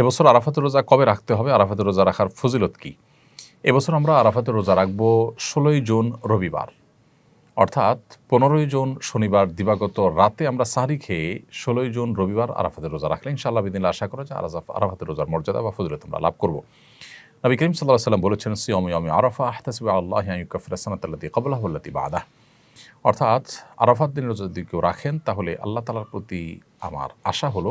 এবছর আরাফাতের রোজা কবে রাখতে হবে? আরাফাতের রোজা রাখার ফজিলত কি? এবছর আমরা আরাফাতের রোজা রাখব ষোলোই জুন রবিবার। অর্থাৎ পনেরোই জুন শনিবার দিবাগত রাতে আমরা সাহারি খেয়ে ষোলোই জুন রবিবার আরাফাতের রোজা রাখলে ইনশাআল্লাহ বিদিন আশা করা যায় আরাফা আরাফাতের রোজার মর্যাদা বা ফজিলত আমরা লাভ করব। নবী করিম সাল্লাহ সাল্লাম বলেছেন, সিয়মি অমি আরাফা আহতাসিবা আল্লাহ ইউকাফিরাসানাতাল্লাতি কবলাহুল্লাতি বাদা অর্থাৎ আরাফাত দিনের রোজা যদি কেউ রাখেন, তাহলে আল্লাহ তালার প্রতি আমার আশা হলো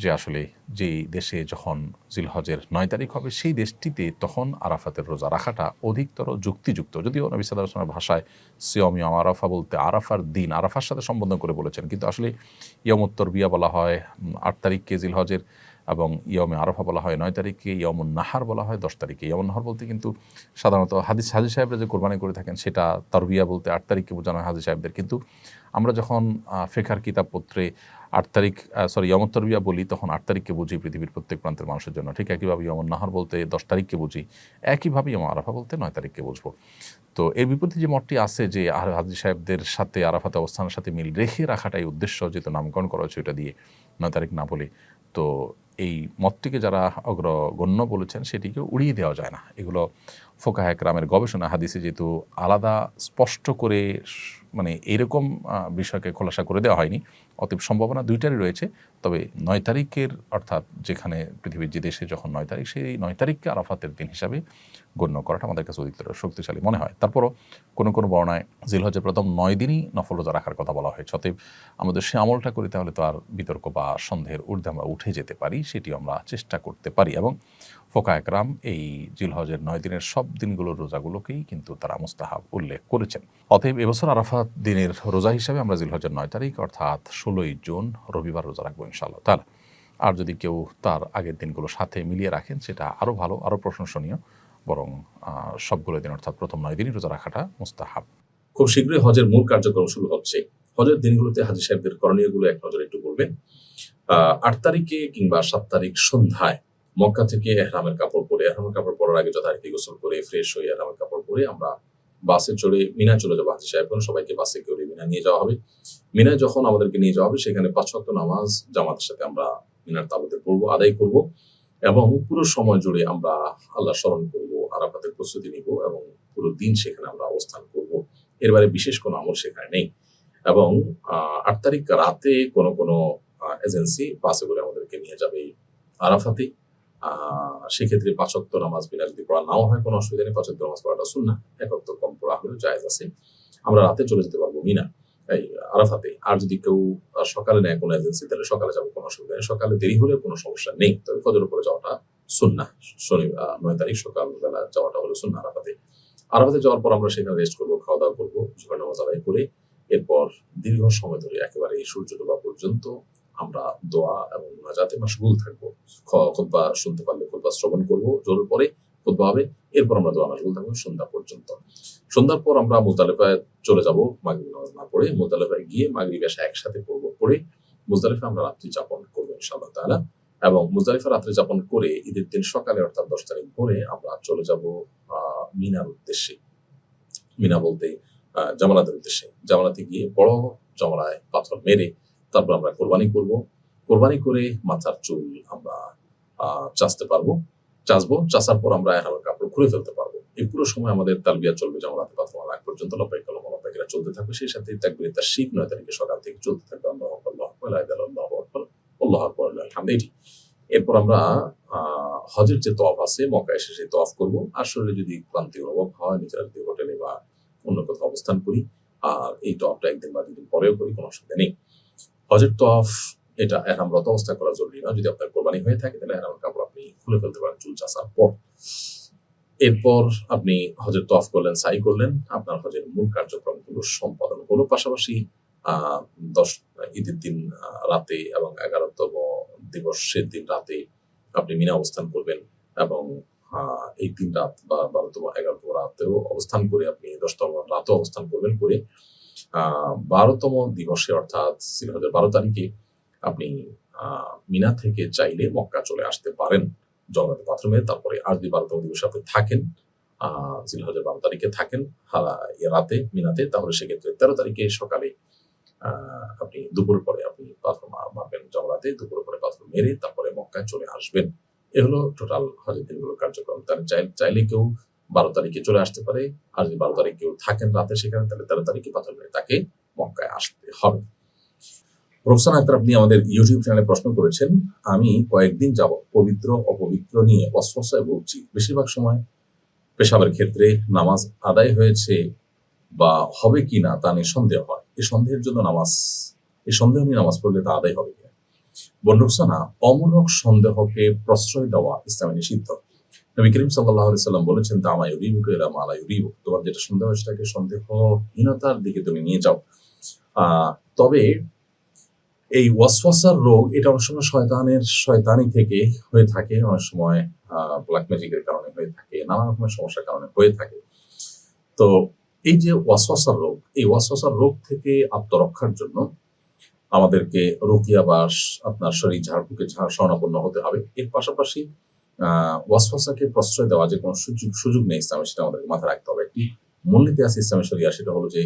যে আসলে যেই দেশে যখন জিলহজের নয় তারিখ হবে, সেই দেশটিতে তখন আরাফাতের রোজা রাখাটা অধিকতর যুক্তিযুক্ত। যদিও নবী আসলামের ভাষায় সিয়মিয়ম আরাফা বলতে আরাফার দিন, আরাফার সাথে সম্বোধন করে বলেছেন। কিন্তু আসলে ইয়মোত্তর বিয়া বলা হয় আট তারিখকে জিলহজের এবং ইয়মে আরফা বলা হয়, নয় তারিখে ইয়মুন নাহার বলা হয়, দশ তারিখে। ইয়মুন নাহার বলতে কিন্তু সাধারণত হাদিস, হাজি সাহেবরা যে কোরবানি করে থাকেন, সেটা তারবিয়া বলতে আট তারিখকে বোঝানো হয় হাজি সাহেবদের। কিন্তু আমরা যখন ফেখার কিতাবপত্রে আট তারিখ সরি ইয়মত তরবিয়া বলি, তখন আট তারিখকে বুঝি পৃথিবীর প্রত্যেক প্রান্তের মানুষের জন্য। ঠিক একইভাবে ইয়মন নাহার বলতে দশ তারিখকে বুঝি, একইভাবে ইয়ম আরাফা বলতে নয় তারিখকে বুঝব। তো এর বিপরীতে যে মতটি আছে যে আর হাজি সাহেবদের সাথে আরাফাতে অবস্থানের সাথে মিল রেখে রাখাটাই উদ্দেশ্য, যেহেতু নামকরণ করা হয়েছে ওইটা দিয়ে নয় তারিখ না বলে, তো এই মতটিকে যারা অগ্রগণ্য বলেছেন সেটিকে উড়িয়ে দেওয়া যায় না। এগুলো ফোকাহ একরামের গবেষণা হাদিসে যেহেতু আলাদা স্পষ্ট করে মানে এরকম বিষয়কে খোলাসা করে দেওয়া হয়নি। অতএব সম্ভাবনা দুইটারই রয়েছে। তবে নয় তারিখের অর্থাৎ যেখানে পৃথিবীর যে দেশে যখন নয় তারিখ, সেই নয় তারিখকে আরাফাতের দিন হিসাবে গণ্য করাটা আমাদের কাছে অধিকতর শক্তিশালী মনে হয়। তারপরও কোনো কোনো বর্ণায় জিলহজের প্রথম নয় দিনই নফল রোজা রাখার কথা বলা হয়েছে। অতএব আমাদের সে আমলটা করি তাহলে তো আর বিতর্ক বা সন্দেহের ঊর্ধ্বে আমরা উঠে যেতে পারি। সেটি আমরা চেষ্টা করতে পারি এবং ফোকা একরাম এই জিলহজের নয় দিনের সব দিনগুলোর রোজাগুলোকেই কিন্তু তারা মুস্তাহাব উল্লেখ করেছেন। অতএব এবছর আরাফাত দিনের রোজা হিসাবে আমরা জিলহজের নয় তারিখ অর্থাৎ ষোলোই জুন রবিবার রোজা রাখব ইনশাআল্লাহ তাহলে আর যদি কেউ তার আগের দিনগুলো সাথে মিলিয়ে রাখেন, সেটা আরও ভালো আরও প্রশংসনীয়, বরং সবগুলো দিন অর্থাৎ প্রথম নয় দিনই রোজা রাখাটা মুস্তাহাব। খুব শীঘ্রই হজের মূল কার্যক্রম শুরু হচ্ছে। হজের দিনগুলোতে হাজি সাহেবদের করণীয়গুলো এক নজরে একটু বলবেন। আট তারিখে কিংবা সাত তারিখ সন্ধ্যায় মক্কা থেকে এহরামের কাপড় পরে, এহরামের কাপড় পরার আগে যথারীতি গোসল করে ফ্রেশ হয়ে এহরামের কাপড় পরে আমরা বাসে চড়ে মিনা চলে যাব হাজি সাহেব সবাইকে বাসে করে মিনা নিয়ে যাওয়া হবে। মিনায় যখন আমাদেরকে নিয়ে যাওয়া হবে, সেখানে পাঁচ ওয়াক্ত নামাজ জামাতের সাথে আমরা মিনার তাবুতে পড়ব, আদায় করব এবং পুরো সময় জুড়ে আমরা আল্লাহ স্মরণ করব, আরাফাতের প্রস্তুতি নিব এবং পুরো দিন সেখানে আমরা অবস্থান করব। এর বিশেষ কোনো আমল সেখানে নেই এবং আট তারিখ রাতে কোনো কোনো এজেন্সি বাসে করে আমাদেরকে নিয়ে যাবে আরাফাতে আহ, সেক্ষেত্রে পাঁচক্ত নামাজ বিনা যদি পড়া নাও হয় কোনো অসুবিধা নেই। পাঁচক্ত নামাজ পড়াটা শুন না একত্র কম পড়া হলেও জায়েজ আছে। আমরা রাতে চলে যেতে পারব মিনা এই আরাফাতে। আর যদি কেউ সকালে নেয় কোনো এজেন্সি তাহলে সকালে যাব কোনো অসুবিধা নেই। সকালে দেরি হলে কোনো সমস্যা নেই। তবে ফজর উপরে যাওয়াটা সুন্না শনি নয় তারিখ সকালবেলা যাওয়াটা হলো সুন্না আরাফাতে। আরাফাতে যাওয়ার পর আমরা সেখানে রেস্ট করব খাওয়া দাওয়া করব জোগাড় নামাজ আদায় করে। এরপর দীর্ঘ সময় ধরে একেবারে সূর্য ডোবা পর্যন্ত আমরা দোয়া এবং নাজাতে মাসগুল থাকব। খ- খুতবা শুনতে পারলে খুতবা শ্রবণ করব জোর পরে খুতবা হবে, এরপর আমরা দোয়া মাসগুল থাকব সন্ধ্যা পর্যন্ত। সন্ধ্যার পর আমরা মুজদালিফায় চলে যাব, মাগরিব নামাজ না পড়ে মুজদালিফায় গিয়ে মাগরিব এসে একসাথে পড়ব, পড়ে মুজদালিফা আমরা রাত্রি যাপন করব ইনশাআল্লাহ তাআলা। এবং মুজদালিফা রাত্রি যাপন করে ঈদের দিন সকালে অর্থাৎ দশ তারিখ ভোরে আমরা চলে যাব মিনার উদ্দেশ্যে। মিনা বলতে জামালাতের উদ্দেশ্যে। জামালাতে গিয়ে বড় জমলায় পাথর মেরে তারপর আমরা কোরবানি করব। কোরবানি করে মাথার চুল আমরা চাচতে পারব। চাচবো চাচার পর আমরা এহামের কাপড় খুলে ফেলতে পারব। এই পুরো সময় আমাদের তালবিয়া চলবে জামালাতে পাথর মারা আগ পর্যন্ত লপাই কলম চলতে থাকবে। সেই সাথে তাকবির তার শীত নয় তারিখে সকাল থেকে চলতে থাকবে। আল্লাহ আকবার, আল্লাহু আকবার, আল্লাহু আকবার, আল্লাহু এটি। এরপর আমরা হজের যে তফ আছে মক্কা এসে সেই তফ করব। আসলে যদি ক্লান্তি অনুভব হয় নিজের হোটেলে বা অন্য কোথাও অবস্থান করি আর এই টপটা একদিন বা দুদিন পরেও করি কোনো অসুবিধা নেই। হজের তফ এটা এহরামরত অবস্থা করা জরুরি না। যদি আপনার কোরবানি হয়ে থাকে, তাহলে এহরামের কাপড় আপনি খুলে ফেলতে পারেন চুল চাষার পর। এরপর আপনি হজের তফ করলেন সাই করলেন। আপনার হজের মূল কার্যক্রমগুলো সম্পাদন হলো। পাশাপাশি দশ, ঈদের দিন রাতে এবং এগারোতম দিবসের দিন রাতে আপনি মিনা অবস্থান করবেন এবং এই তিন রাত বা বারোতম, এগারোতম রাতেও অবস্থান করে আপনি দশতম রাতেও অবস্থান করবেন করে বারোতম দিবসে, অর্থাৎ সিলহজের বারো তারিখে আপনি মিনা থেকে চাইলে মক্কা চলে আসতে পারেন। জগন্নাথ বাথরুমে, তারপরে আর যদি বারোতম দিবসে আপনি থাকেন। জিলহজের বারো তারিখে থাকেন রাতে, মিনাতে। তাহলে সেক্ষেত্রে তেরো তারিখে সকালে আপনি দুপুর পরে আপনি পাথর মা- মারবেন জগরাতে দুপুর পরে পাথর মেরে তারপরে মক্কায় চলে আসবেন। এ হলো টোটাল হজের দিনগুলো কার্যক্রম চাই- চাইলে কেউ বারো তারিখে চলে আসতে পারে। আর যদি বারো তারিখ কেউ থাকেন রাতে সেখানে, তাহলে তেরো তারিখে পাথর মেরে তাকে মক্কায় আসতে হবে। রোকসান আক্তার, আপনি আমাদের ইউটিউব চ্যানেলে প্রশ্ন করেছেন, আমি কয়েকদিন যাব পবিত্র, অপবিত্র নিয়ে অস্বস্থায় ভুগছি বেশিরভাগ সময় পেশাবের ক্ষেত্রে নামাজ আদায় হয়েছে বা হবে কি না তা নিয়ে সন্দেহ হয়। এই সন্দেহের জন্য নামাজ এই সন্দেহ নিয়ে নামাজ পড়লে তা আদায় হবে কিনা? বন্ডুকসানা অমূলক সন্দেহকে প্রশ্রয় দেওয়া ইসলামে নিষিদ্ধ। নবী করিম সাল্লাহ সাল্লাম বলেছেন তা আমায় ইউরিবুক এরা মালা ইউরিবুক। তোমার যেটা সন্দেহ, সেটাকে সন্দেহহীনতার দিকে তুমি নিয়ে যাও। তবে এই ওয়াসওয়াসার রোগ, এটা অনেক সময় শয়তানের, শয়তানি থেকে হয়ে থাকে, অনেক সময় ব্ল্যাক ম্যাজিকের কারণে হয়ে থাকে, নানা রকমের সমস্যার কারণে হয়ে থাকে। তো এই যে ওয়াসওয়াসার রোগ, এই ওয়াসওয়াসার রোগ থেকে আত্মরক্ষার জন্য আমাদেরকে রোকিয়া বা স- আপনার শরীর ঝাড়ফুঁকে ঝাড় স্বর্ণাপন্ন হতে হবে। এর পাশাপাশি ওয়াসওয়াসাকে প্রশ্রয় দেওয়া যে কোনো সুযোগ সুযোগ নেই ইসলামে, সেটা আমাদেরকে মাথায় রাখতে হবে। একটি মূলনীতি আছে ইসলামে শরিয়া, সেটা হলো যে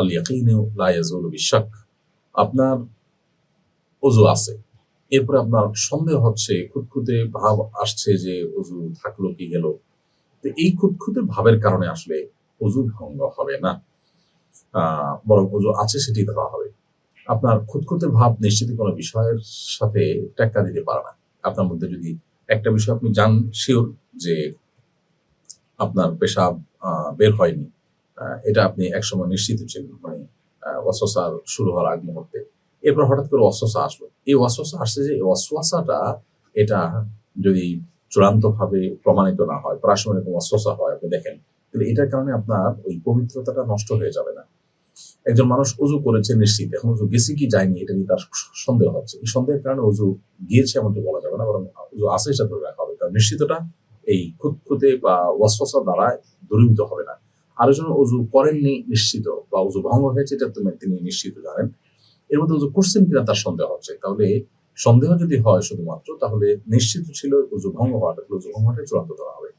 আল ইয়াকিনু লা ইয়াজুলু আপনার অজু আছে। এরপরে আপনার সন্দেহ হচ্ছে, খুঁতখুঁতে ভাব আসছে যে অজু থাকল কি গেল। তো এই খুঁতখুঁতে ভাবের কারণে আসলে অজু ভঙ্গ হবে না। বরং অজু আছে সেটি ধরা হবে। আপনার খুঁতখুঁতে ভাব নিশ্চিত কোনো বিষয়ের সাথে টেক্কা দিতে পারে না। আপনার মধ্যে যদি একটা বিষয় আপনি জান শিওর যে আপনার পেশাব বের হয়নি এটা আপনি একসময় নিশ্চিত ছিলেন মানে ওয়াসওয়াসার শুরু হওয়ার আগ মুহূর্তে। এরপর হঠাৎ করে ওয়াসওয়াসা আসলো। এই ওয়াসওয়াসা আসছে যে, এই ওয়াসওয়াসাটা এটা যদি চূড়ান্তভাবে প্রমাণিত না হয় প্রায় সময় এরকম হয়, আপনি দেখেন, তাহলে এটার কারণে আপনার ওই পবিত্রতাটা নষ্ট হয়ে যাবে না। একজন মানুষ উজু করেছে নিশ্চিত, এখন উজু গেছে কি যায়নি, এটা নিয়ে তার সন্দেহ হচ্ছে। এই সন্দেহের কারণে উজু গিয়েছে এমনটি বলা যাবে না, বরং উজু আছে সেটা ধরে রাখা হবে। কারণ নিশ্চিতটা এই খুঁতখুঁতে বা ওয়াসওয়াসা দ্বারা দূরীভূত হবে না। আরেকজন উজু করেননি নিশ্চিত বা উজু ভঙ্গ হয়েছে, এটা তুমি, তিনি নিশ্চিত জানেন। এর মধ্যে উজু করছেন কিনা তার সন্দেহ হচ্ছে। তাহলে সন্দেহ যদি হয় শুধুমাত্র, তাহলে নিশ্চিত ছিল উজু ভঙ্গ হওয়াটা, তাহলে উজু ভঙ্গ হওয়াটা চূড়ান্ত ধরা হবে।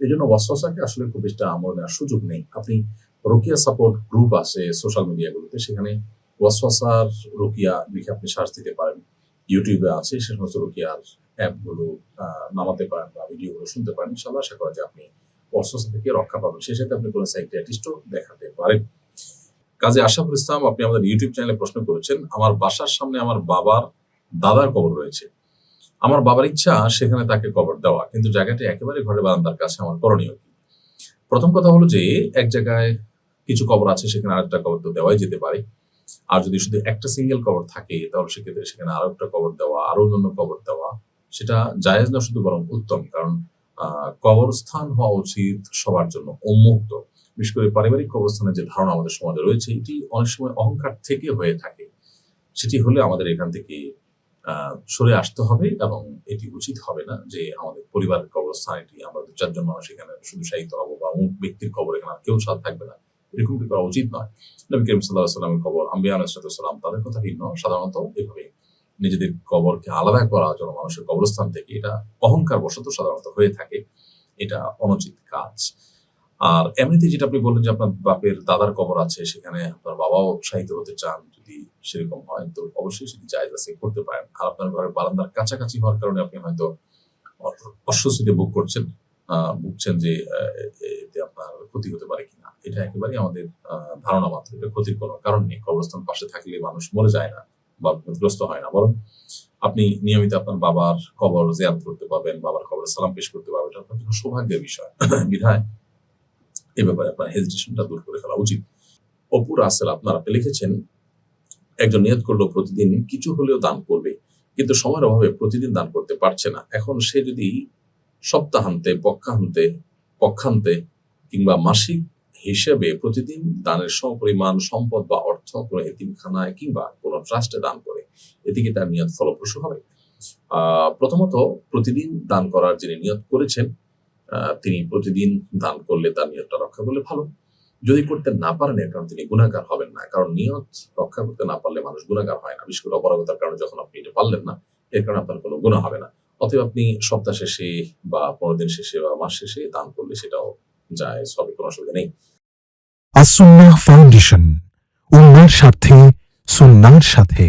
এই জন্য ওয়াসওয়াসাকে আসলে খুব বেশি আমল নেওয়ার সুযোগ নেই। আপনি রোকিয়া সাপোর্ট গ্রুপ আছে সোশ্যাল মিডিয়াগুলোতে, সেখানে ওয়াসওয়াসার রোকিয়া লিখে আপনি সার্চ দিতে পারেন। ইউটিউবে আছে, সে সমস্ত রোকিয়ার অ্যাপগুলো নামাতে পারেন বা ভিডিওগুলো শুনতে পারেন। ইনশাল্লাহ আশা করা যায় আপনি ওয়াসওয়াসা থেকে রক্ষা পাবেন। সেই সাথে আপনি কোনো সাইকিয়াট্রিস্টও দেখাতে পারেন। কাজে আশাফুল ইসলাম, আপনি আমাদের ইউটিউব চ্যানেলে প্রশ্ন করেছেন, আমার বাসার সামনে আমার বাবার দাদার কবর রয়েছে। আমার বাবার ইচ্ছা সেখানে তাকে কবর দেওয়া, কিন্তু জায়গাটি একেবারে ঘরে বারান্দার কাছে, আমার করণীয় কি? প্রথম কথা হলো যে, এক জায়গায় কিছু কবর আছে, সেখানে আরেকটা কবর তো দেওয়াই যেতে পারে। আর যদি শুধু একটা সিঙ্গেল কবর থাকে, তাহলে সেক্ষেত্রে সেখানে আরও একটা কবর দেওয়া, আরও অন্যান্য কবর দেওয়া, সেটা জায়েজ না শুধু বরং উত্তম। কারণ কবরস্থান হওয়া উচিত সবার জন্য উন্মুক্ত। বিশেষ করে পারিবারিক কবরস্থানের যে ধারণা আমাদের সমাজে রয়েছে, এটি অনেক সময় অহংকার থেকে হয়ে থাকে। সেটি হলে আমাদের এখান থেকে সরে আসতে হবে এবং এটি উচিত হবে না যে আমাদের পরিবারের কবরস্থান, এটি আমরা দু চারজন মানুষ এখানে শুধু সাহিত্য হব বা অমুক ব্যক্তির কবর এখানে আর কেউ সাথ থাকবে না। এরকমটি করা উচিত নয়। নবী করিম সাল্লাহ সাল্লামের কবর আম্বিয়া আলাইসালাম তাদের কথা ভিন্ন। সাধারণত এভাবে নিজেদের কবরকে আলাদা করা যেন মানুষের কবরস্থান থেকে এটা অহংকার বশত সাধারণত হয়ে থাকে এটা অনুচিত কাজ। আর এমনিতে যেটা আপনি বললেন যে আপনার বাপের দাদার কবর আছে সেখানে আপনার বাবাও শাহিত হতে চান যদি সেরকম হয় তো অবশ্যই সেটি জায়জ আছে করতে পারেন। আর আপনার ঘরের বারান্দার কাছাকাছি হওয়ার কারণে আপনি হয়তো অস্বস্তিতে বুক করছেন আহ, ভুগছেন যে এতে আপনার ক্ষতি হতে পারে কিনা। এটা একেবারে আমাদের ধারণা মাত্র, এটা ক্ষতির কোনো কারণ নেই। কবরস্থান পাশে থাকলে মানুষ মরে যায় না বা বিপদগ্রস্ত হয় না। বরং আপনি নিয়মিত আপনার বাবার কবর জিয়ারত করতে পারবেন, বাবার কবর সালাম পেশ করতে পারবেন। এটা আপনার জন্য সৌভাগ্যের বিষয়। বিধায় এ ব্যাপারে আপনার হেজিটেশনটা দূর করে ফেলা উচিত। অপুর আসেল আপনারা লিখেছেন, একজন নিয়ত করল প্রতিদিন, কিছু হলেও দান করবে, কিন্তু সময়ের অভাবে প্রতিদিন দান করতে পারছে না। এখন সে যদি সপ্তাহান্তে, পক্ষান্তে পক্ষান্তে কিংবা মাসিক হিসেবে প্রতিদিন দানের সমপরিমাণ সম্পদ বা অর্থ কোনো এতিমখানায় কিংবা কোনো ট্রাস্টে দান করে এতে কি তার নিয়ত ফলপ্রসূ হবে। প্রথমত প্রতিদিন দান করার যিনি নিয়ত করেছেন তিনি প্রতিদিন দান করলে তার নিয়তটা রক্ষা করলে ভালো। যদি করতে না পারেন এর কারণে তিনি গুণাগার হবেন না, কারণ নিয়ত রক্ষা করতে না পারলে মানুষ গুণাগার হয় না, বিশেষ করে অপারগতার কারণে যখন আপনি এটা পারলেন না, এর কারণে আপনার কোনো গুণা হবে না। অতএব আপনি সপ্তাহ শেষে বা পনেরো দিন শেষে বা মাস শেষে দান করলে সেটাও যায় সবে কোনো অসুবিধা নেই। আসুন্না ফাউন্ডেশন উন্নার স্বার্থে সুন্নার সাথে